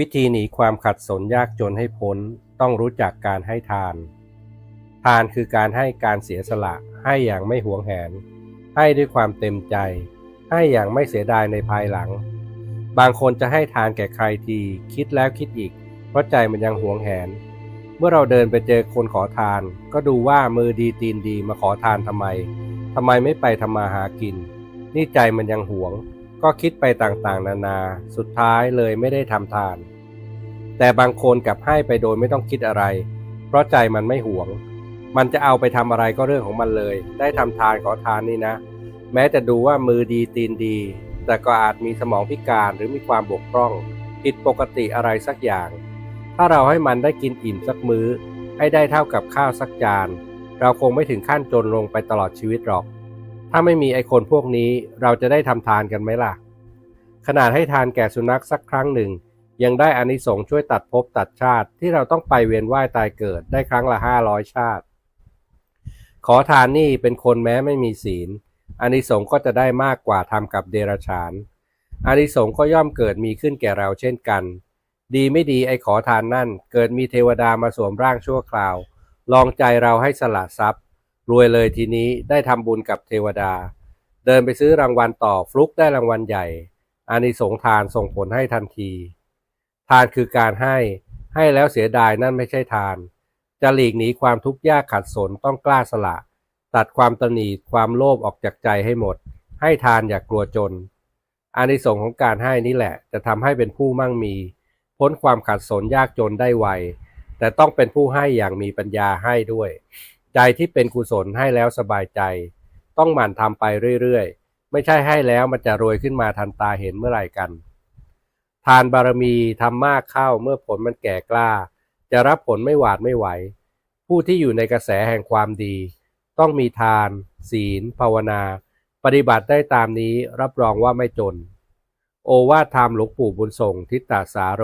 วิธีหนีความขัดสนยากจนให้พ้นต้องรู้จักการให้ทาน ทานคือการให้การเสียสละให้อย่างไม่หวงแหน ให้ด้วยความเต็มใจ ให้อย่างไม่เสียดายในภายหลัง บางคนจะให้ทานแก่ใครทีคิดแล้วคิดอีก เพราะใจมันยังหวงแหน เมื่อเราเดินไปเจอคนขอทาน ก็ดูว่ามือดีตีนดีมาขอทานทำไมทำไมไม่ไปทำมาหากิน นี่ใจมันยังหวง ก็คิดไปต่างๆ นานา สุดท้ายเลยไม่ได้ทำทาน แต่บางคนกลับให้ไปโดยไม่ต้องคิดอะไร เพราะใจมันไม่หวง มันจะเอาไปทำอะไรก็เรื่องของมันเลย ได้ทำทานขอทานนี่นะ แม้จะดูว่ามือดีตีนดี แต่ก็อาจมีสมองพิการหรือมีความบกพร่อง ผิดปกติอะไรสักอย่าง ถ้าเราให้มันได้กินอิ่มสักมื้อ ให้ได้เท่ากับข้าวสักจาน เราคงไม่ถึงขั้นจนลงไปตลอดชีวิตหรอก ถ้าไม่มีไอ้คนพวกนี้เราจะได้ทำทานกันไหมล่ะ ขนาดให้ทานแก่สุนัขสักครั้งหนึ่ง ยังได้อานิสงส์ช่วยตัดภพตัดชาติที่เราต้องไปเวียนว่ายตายเกิดได้ครั้งละห้าร้อยชาติ ขอทานนี่เป็นคนแม้ไม่มีศีลอานิสงส์ก็จะได้มากกว่าทำกับเดรัจฉานอานิสงส์ก็ย่อมเกิดมีขึ้นแก่เราเช่นกัน ดีไม่ดีไอ้ขอทานนั่น เกิดมีเทวดามาสวมร่างชั่วคราว ลองใจเราให้สละทรัพย์ รวยเลยทีนี้ได้ทำบุญกับเทวดา เดินไปซื้อรางวัลต่อฟลุกได้รางวัลใหญ่อานิสงทานส่งผลให้ทันที ทานคือการให้ให้แล้วเสียดายนั่นไม่ใช่ทาน จะหลีกหนีความทุกข์ยากขัดสนต้องกล้าสละ ตัดความตนีความโลภออกจากใจให้หมด ให้ทานอย่ากกลัวจนอานิสงส์ของการให้นี่แหละ จะทำให้เป็นผู้มั่งมี พ้นความขัดสนยากจนได้ไวแต่ต้องเป็นผู้ให้อย่างมีปัญญาให้ด้วย ใจที่เป็นกุศลให้แล้วสบายใจ ต้องหมั่นทำไปเรื่อยๆ ไม่ใช่ให้แล้วมันจะรวยขึ้นมาทันตาเห็นเมื่อไหร่กัน ทานบารมีทำมากเข้าเมื่อผลมันแก่กล้า จะรับผลไม่หวาดไม่ไหว ผู้ที่อยู่ในกระแสแห่งความดี ต้องมีทาน ศีล ภาวนา ปฏิบัติได้ตามนี้รับรองว่าไม่จน โอวาทธรรมหลวงปู่บุญส่งทิตตสาโร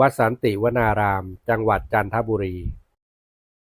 วัดสันติวนาราม จังหวัดจันทบุรี